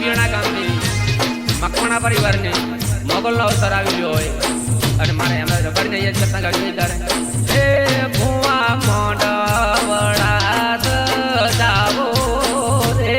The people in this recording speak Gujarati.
પીણા ગામની મકવાણા પરિવારને મોગલનો અવસર આવી ગયો હોય અને મારે એમને રબડને યાદ કરતા ગાડી ત્યારે એ ભુવા મોઢવડા જાવો રે.